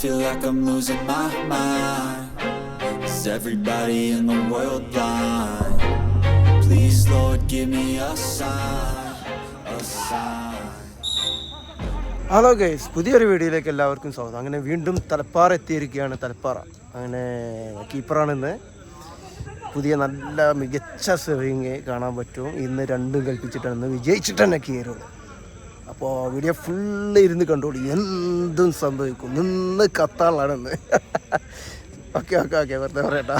feel like I'm losing my mind. Is everybody in the world blind? Please, Lord, give me a sign, a sign. Hello guys പുതിയൊരു വീഡിയോയിലേക്ക് എല്ലാവർക്കും സ്വാഗതം അങ്ങനെ വീണ്ടും തലപ്പാറ എത്തിയിരിക്കുകയാണ് തലപ്പാറ അങ്ങനെ കീപ്പറാണ് ഇന്ന് പുതിയ നല്ല മികച്ച സെറിങ് കാണാൻ പറ്റും ഇന്ന് രണ്ടും കൽപ്പിച്ചിട്ടാണ് ഇന്ന് വിജയിച്ചിട്ട് തന്നെ കയറുള്ളൂ അപ്പോൾ വീഡിയോ ഫുള്ള് ഇരുന്ന് കണ്ടോളൂ. എന്തും സംഭവിക്കും. നിന്ന് കത്താളാണെന്ന്. Okay okay okay. വെറുതെ പറയട്ടാ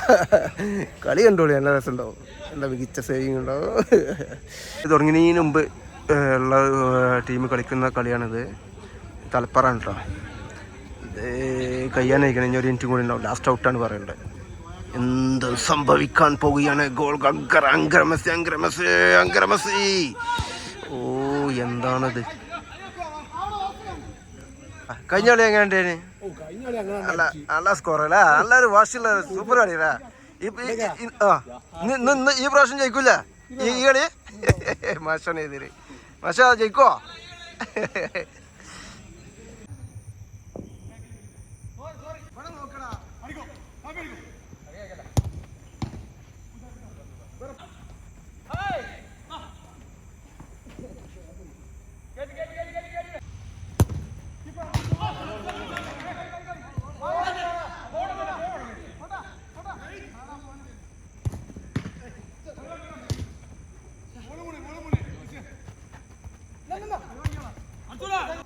കളി കണ്ടോളൂ. നല്ല രസമുണ്ടാവും. നല്ല മികച്ച സേവിങ് ഉണ്ടാവും. തുടങ്ങിയതിന് മുമ്പ് ഉള്ള ടീം കളിക്കുന്ന കളിയാണിത്. തലപ്പറാണ് കേട്ടോ ഇത് കയ്യാനായിക്കണം ഇനി ഒരു മിനിറ്റും കൂടി ഉണ്ടാവും. ലാസ്റ്റ് ഔട്ടാണ് പറയേണ്ടത് എന്ത് സംഭവിക്കാൻ പോവുകയാണ്. ഗോൾ. അങ്കര അങ്കരമസി അങ്കരമസി അങ്കരമസി. ഓ എന്താണത്? കഴിഞ്ഞ കളി എങ്ങനെയുണ്ടേന് നല്ല നല്ല സ്കോർ അല്ലേ? നല്ലൊരു വാശിയുള്ള സൂപ്പർ ഈ- ആ ഇന്ന് ഈ പ്രാവശ്യം ജയിക്കൂല ഈ ഈ കളി? മാഷാണ് എതിര് മാഷാ ജയിക്കോ? 过来。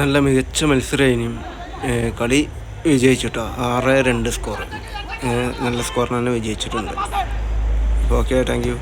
നല്ല മികച്ച മത്സരമായിരുന്നു കളി വിജയിച്ചിട്ടോ? ആറ് രണ്ട് സ്കോർ നല്ല സ്കോറിന് തന്നെ വിജയിച്ചിട്ടുണ്ട്. Okay thank U